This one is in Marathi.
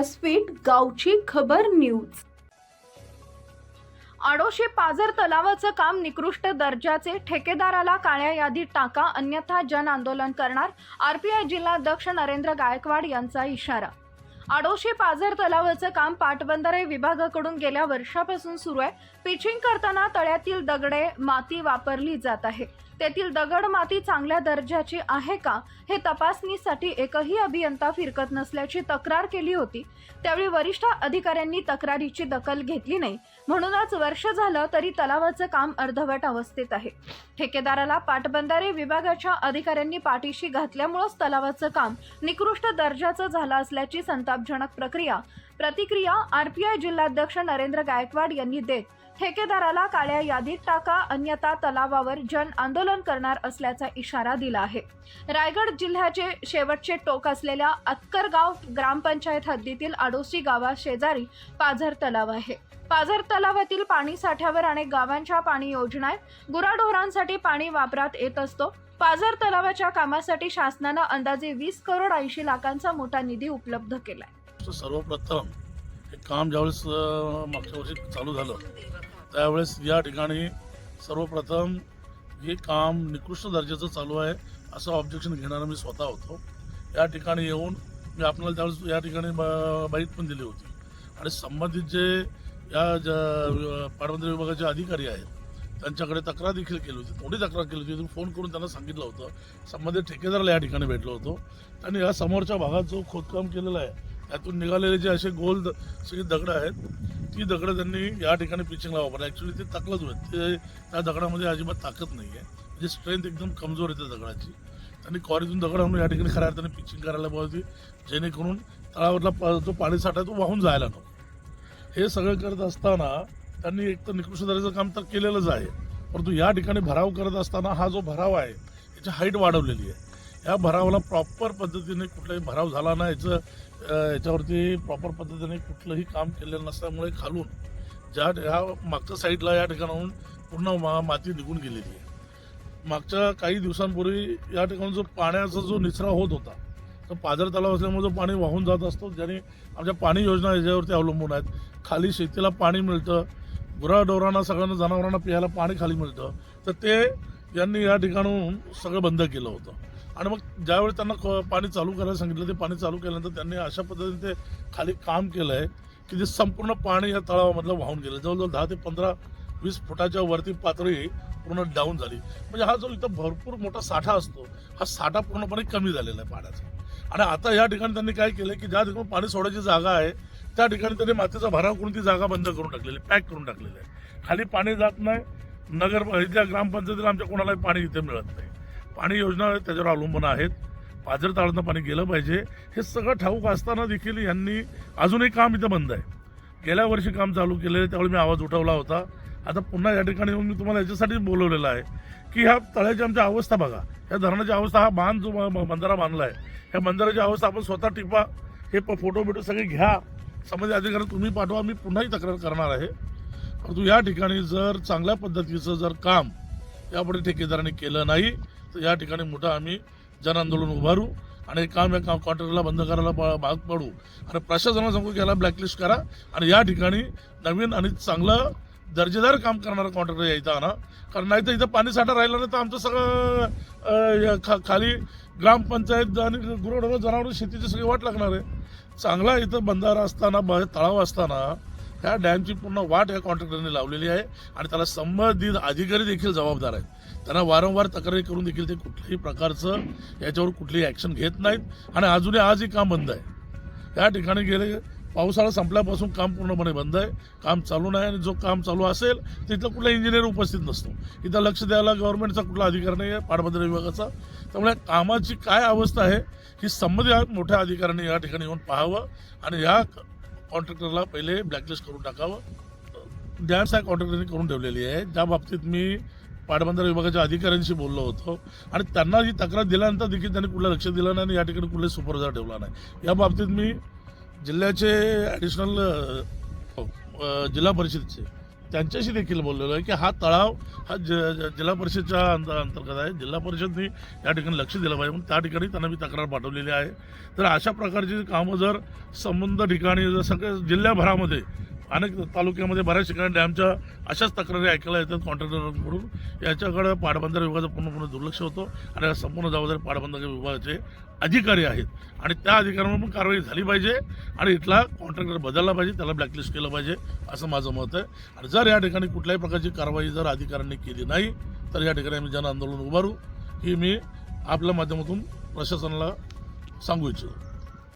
व्यासपीठ गावची खबर न्यूज. आडोशी पाझर तलावाचं काम निकृष्ट दर्जाचे ठेकेदाराला काळ्या यादीत टाका अन्यथा जन आंदोलन करणार आरपीआय जिल्हाध्यक्ष नरेंद्र गायकवाड यांचा इशारा. आडोशी पाझर तलावाचं काम पाटबंधारे विभागाकडून गेल्या वर्षापासून सुरू आहे. पिचिंग करताना तळ्यातील दगडे माती वापरली जात आहे. तेथील दगड माती चांगल्या दर्जाची आहे का हे तपासणीसाठी एकही अभियंता फिरकत नसल्याची तक्रार केली होती. त्यावेळी वरिष्ठ अधिकाऱ्यांनी तक्रारीची दखल घेतली नाही. म्हणूनच वर्ष झालं तरी तलावाचं काम अर्धवट अवस्थेत आहे. ठेकेदाराला पाटबंधारे विभागाच्या अधिकाऱ्यांनी पाठीशी घातल्यामुळंच तलावाचं काम निकृष्ट दर्जाचं झालं असल्याची संतापजनक प्रक्रिया प्रतिक्रिया आरपीआय जिल्हाध्यक्ष नरेंद्र गायकवाड यांनी देत. ठेकेदाराला काळ्या यादीत टाका अन्यथा तलावावर जन आंदोलन करणार असल्याचा इशारा दिला आहे. रायगड जिल्ह्याचे शेवटचे टोक असलेल्या अत्करगाव ग्रामपंचायत हद्दीतील आडोसी गावा शेजारी पाझर तलाव आहे. पाझर तलावातील पाणी साठ्यावर अनेक गावांच्या पाणी योजना आहेत गुराढोरांसाठी पाणी वापरात येत असतो. पाझर तलावाच्या कामासाठी शासनानं अंदाजे वीस करोड ऐंशी लाखांचा मोठा निधी उपलब्ध केलाय. सर्वप्रथम हे काम ज्यावेळेस मागच्या वर्षी चालू झालं त्यावेळेस या ठिकाणी सर्वप्रथम हे काम निकृष्ट दर्जाचं चालू आहे असं ऑब्जेक्शन घेणारा मी स्वतः होतो. या ठिकाणी येऊन मी आपल्याला त्यावेळेस या ठिकाणी ब- बाईट पण दिली होती. आणि संबंधित जे या ज- पाटबंधारे विभागाचे अधिकारी आहेत त्यांच्याकडे तक्रार देखील केली होती. थोडी तक्रार केली होती? फोन करून त्यांना सांगितलं होतं. संबंधित ठेकेदाराला या ठिकाणी भेटलो होतो. आणि या समोरच्या भागात जो खोदकाम केलेलं आहे त्यातून निघालेले जे असे गोल द- सगळी दगडं आहेत ती दगडं त्यांनी या ठिकाणी पिचिंगला वापरली. ॲक्च्युली ते तकलंच होत. ते त्या दगडामध्ये अजिबात ताकद नाही आहे म्हणजे स्ट्रेंथ एकदम कमजोर आहे त्या दगडाची. त्यांनी कॉरीतून दगड आणून या ठिकाणी खऱ्या अर्थाने पिचिंग करायला पाहिजे जेणेकरून तळावरला प- जो पाणी साठा तो वाहून जायला नको. हे सगळं करत असताना त्यांनी एक तर निकृष्ट दर्जाचं काम तर केलेलंच आहे. परंतु या ठिकाणी भराव करत असताना हा जो भराव आहे याची हाईट वाढवलेली आहे. या भरावाला प्रॉपर पद्धतीने कुठलाही भराव झाला नाही. याचं याच्यावरती प्रॉपर पद्धतीने कुठलंही काम केलेलं नसल्यामुळे खालून ज्या ह्या मागच्या साईडला या ठिकाणाहून पूर्ण मा माती निघून गेलेली आहे. मागच्या काही दिवसांपूर्वी या ठिकाणी जो पाण्याचा जो निचरा होत होता तर पाझर तलाव असल्यामुळे जो पाणी वाहून जात असतो ज्याने आमच्या पाणी योजना याच्यावरती अवलंबून आहेत. खाली शेतीला पाणी मिळतं गुराढोरांना सगळ्यांना जनावरांना प्यायला पाणी खाली मिळतं. तर ते यांनी या ठिकाणून सगळं बंद केलं होतं. आणि मग ज्यावेळी त्यांना क- पाणी चालू करायला सांगितलं ते पाणी चालू केल्यानंतर त्यांनी अशा पद्धतीने ते खाली काम केलं आहे की जे संपूर्ण पाणी या तळावामधलं वाहून गेलं. जवळजवळ दहा ते पंधरा वीस फुटाच्या वरती पातळी पूर्ण डाऊन झाली. म्हणजे हा जो इथं भरपूर मोठा साठा असतो हा साठा पूर्णपणे कमी झालेला आहे पाण्याचा. आणि आता या ठिकाणी त्यांनी काय केलं की ज्या ठिकाणी पाणी सोडायची जागा आहे त्या ठिकाणी त्यांनी मातीचा भराव करून ती जागा बंद करून टाकलेली पॅक करून टाकलेली आहे. खाली पाणी जात नाही. नगर इथल्या ग्रामपंचायतीला आमच्या कोणालाही पाणी इथे मिळत नाही. पाणी योजना त्याच्यावर अवलंबून आहेत. पाजर ताळनं पाणी गेलं पाहिजे. हे सगळं ठाऊक असताना देखील यांनी अजूनही काम इथं बंद आहे. गेल्या वर्षी काम चालू केलं त्यावेळी मी आवाज उठवला होता. आता पुन्हा या ठिकाणी येऊन मी तुम्हाला याच्यासाठी बोलवलेलं आहे की ह्या तळ्याची आमची अवस्था बघा. ह्या धरणाची अवस्था हा बांध जो बंधारा बांधला आहे ह्या बंधाराची अवस्था आपण स्वतः टिपा हे प- फोटो बिटो सगळे घ्या. संबंधित अधिकारी तुम्ही पाठवा मी पुन्हाही तक्रार करणार आहे. परंतु या ठिकाणी जर चांगल्या पद्धतीचं जर काम यापुढे ठेकेदारांनी केलं नाही तर या ठिकाणी मोठं आम्ही जनआंदोलन उभारू आणि काम या कॉन्ट्रॅक्टरला बंद करायला प- भाग पडू. आणि प्रशासनाला सांगू की याला ब्लॅकलिस्ट करा आणि या ठिकाणी नवीन आणि चांगलं दर्जेदार काम करणारा कॉन्ट्रॅक्टर यायचा आणा कारण नाही तर इथं पाणी साठा राहिला नाही तर आमचं सगळं खा खाली ग्रामपंचायत आणि गुरु जनावर शेतीची सगळी वाट लागणार आहे. चांगला इथं बंधारा असताना ब- तळाव असताना ह्या डॅमची पूर्ण वाट या कॉन्ट्रॅक्टरने लावलेली आहे आणि त्याला संबंधित अधिकारी देखील जबाबदार आहेत. त्यांना वारंवार तक्रारी करून देखील ते कुठल्याही प्रकारचं याच्यावर कुठलीही ॲक्शन घेत नाहीत. आणि अजूनही आजही काम बंद आहे. या ठिकाणी गेले पावसाळा संपल्यापासून काम पूर्णपणे बंद आहे. काम चालू नाही आणि जो काम चालू असेल तिथं कुठला इंजिनियर उपस्थित नसतो. इथं लक्ष द्यायला गव्हर्नमेंटचा कुठला अधिकार नाही आहे पाटबंधारे विभागाचा. त्यामुळे कामाची काय अवस्था आहे ही संबंधित मोठ्या अधिकाऱ्यांनी या ठिकाणी येऊन पाहावं आणि या कॉन्ट्रॅक्टरला पहिले ब्लॅकलिस्ट करून टाकावं. डॅन्स या कॉन्ट्रॅक्टरने करून ठेवलेली आहे. त्या बाबतीत मी पाटबंधारे विभागाच्या अधिकाऱ्यांशी बोललो होतो आणि त्यांना ही तक्रार दिल्यानंतर देखील त्यांनी कुठलं लक्ष दिलं नाही आणि या ठिकाणी कुठलाही सुपरवायझर ठेवला नाही. या बाबतीत मी जिल्ह्याचे ॲडिशनल जिल्हा परिषदचे. त्यांच्याशी देखील बोललेलो आहे की हा तळाव हा ज ज- जिल्हा परिषदच्या अंत अंतर्गत आहे. जिल्हा परिषदने या ठिकाणी लक्ष दिलं पाहिजे. म्हणून त्या ठिकाणी त्यांना मी तक्रार पाठवलेली आहे. तर अशा प्रकारची कामं जर संबंध ठिकाणी जर सगळ्या जिल्ह्याभरामध्ये अनेक तालुक्यामध्ये बऱ्याच ठिकाणी डॅमच्या अशाच तक्रारी ऐकायला येतात कॉन्ट्रॅक्टरकडून. याच्याकडे पाटबंधारे विभागाचं पूर्णपूर्ण दुर्लक्ष होतं आणि संपूर्ण जबाबदारी पाटबंधारे विभागाचे अधिकारी आहेत. आणि त्या अधिकाऱ्यांवर पण कारवाई झाली पाहिजे आणि इथला कॉन्ट्रॅक्टर बदलला पाहिजे त्याला ब्लॅकलिस्ट केलं पाहिजे असं माझं मत आहे. आणि जर या ठिकाणी कुठल्याही प्रकारची कारवाई जर अधिकाऱ्यांनी केली नाही तर या ठिकाणी आम्ही जन आंदोलन उभारू. ही मी आपल्या माध्यमातून प्रशासनाला सांगू इच्छितो.